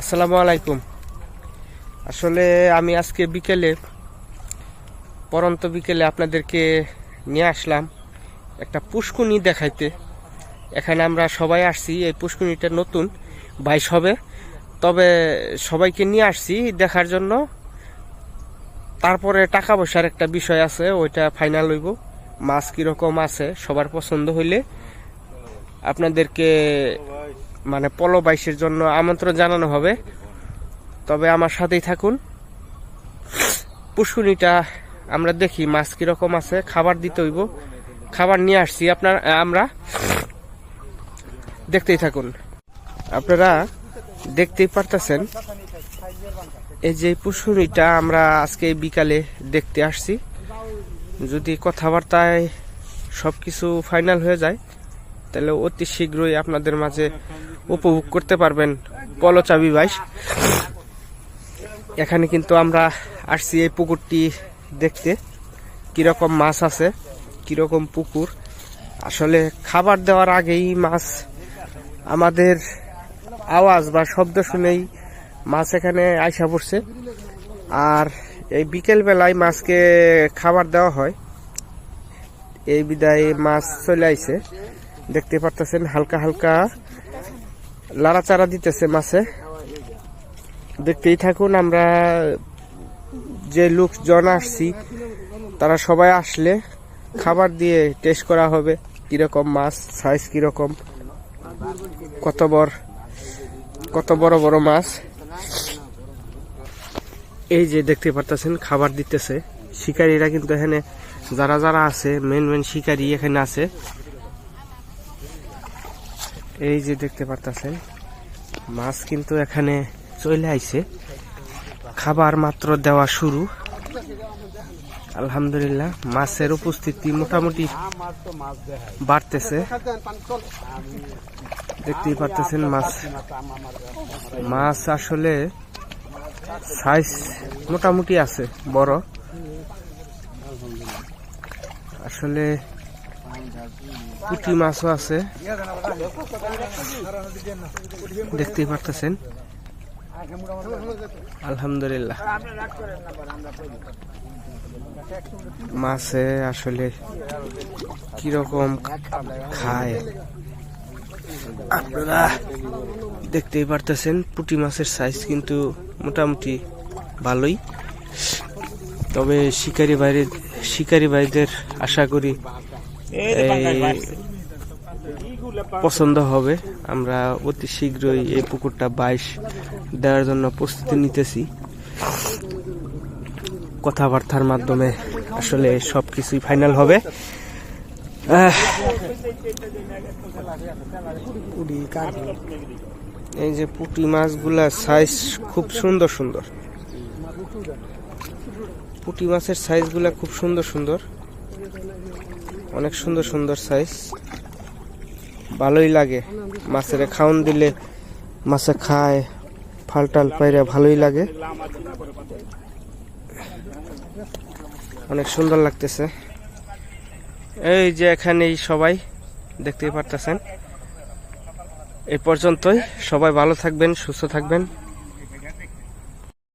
আসসালামু আলাইকুম। আসলে আমি আজকে বিকেলে, পরন্ত বিকেলে আপনাদেরকে নিয়ে আসলাম একটা পুষ্কুনি দেখাইতে। এখানে আমরা সবাই আসছি, এই পুষ্কুনিটা নতুন, বাইশ হবে। তবে সবাইকে নিয়ে আসছি দেখার জন্য। তারপরে টাকা পয়সার একটা বিষয় আছে, ওইটা ফাইনাল হইব। মাছ কীরকম আছে, সবার পছন্দ হইলে আপনাদেরকে মানে পলো বাইশের জন্য আমন্ত্রণ জানানো হবে। তবে আমার সাথেই থাকুন। পুষ্কুনিটা আমরা দেখি মাছ কীরকম আছে, খাবার দিতে হইব। খাবার নিয়ে আসছি আপনার আমরা। দেখতেই থাকুন। আপনারা দেখতেই পারতেছেন, এই যে পুষ্কুনিটা আমরা আজকে বিকালে দেখতে আসছি। যদি কথাবার্তায় সব কিছু ফাইনাল হয়ে যায় তাহলে অতি শীঘ্রই আপনাদের মাঝে উপভোগ করতে পারবেন পলচাবি বাইশ এখানে কিন্তু আমরা আসছি এই পুকুরটি দেখতে। কীরকম মাছ আছে, কীরকম পুকুর। আসলে খাবার দেওয়ার আগেই মাছ আমাদের আওয়াজ বা শব্দ শুনেই মাছ এখানে আইসা পড়ছে। আর এই বিকেল বেলায় মাছকে খাবার দেওয়া হয়। এই বিদায় মাছ চলে আইছে। দেখতে পারতেছেন, হালকা হালকা লাড়াচাড়া দিতেছে মাছে। দেখতেই থাকুন, আমরা যে লোকজন আসছি, তারা সবাই আসলে খাবার দিয়ে টেস্ট করা হবে, কীরকম মাছ সাইজ কীরকম, কত বড় কত বড় বড় মাছ। এই যে দেখতে পারতেছেন, খাবার দিতেছে। শিকারীরা কিন্তু এখানে, যারা যারা আছে মেন মেন শিকারী এখানে আছে এই যে দেখতে পারতেছেন, মাছ কিন্তু এখানে চলে আইছে। খাবার মাত্র দেওয়া শুরু। আলহামদুলিল্লাহ, মাছের উপস্থিতি মোটামুটি বাড়তেছে। দেখতেই পারতেছেন মাছ। মাছ আসলে সাইজ মোটামুটি আছে, বড়। আসলে পুঁটি মাছও আছে। দেখতেই পারতেছেন। আলহামদুলিল্লাহ। মাছে আসলে কীরকম খায়? আপনারা দেখতেই পারতেছেন, পুঁটি মাছের সাইজ কিন্তু মোটামুটি ভালোই। তবে শিকারি বাইরে শিকারি ভাইদের আশা করি পছন্দ হবে। আমরা অতি শীঘ্রই এই পুকুরটা বাইশ দেওয়ার জন্য প্রস্তুতি নিতেছি। কথাবার্তার মাধ্যমে আসলে সব কিছুই ফাইনাল হবে। এই যে পুঁটি মাছগুলা সাইজ খুব সুন্দর সুন্দর। পুটি মাছের সাইজগুলা খুব সুন্দর সুন্দর। অনেক সুন্দর সুন্দর সাইজ ভালোই লাগে মাছের খাওন দিলে। মাছে খায় ফালটাল পাইরে ভালোই লাগে। অনেক সুন্দর লাগতেছে। এই যে এখানেই সবাই, দেখতেই পারতেছেন। এই পর্যন্তই। সবাই ভালো থাকবেন, সুস্থ থাকবেন।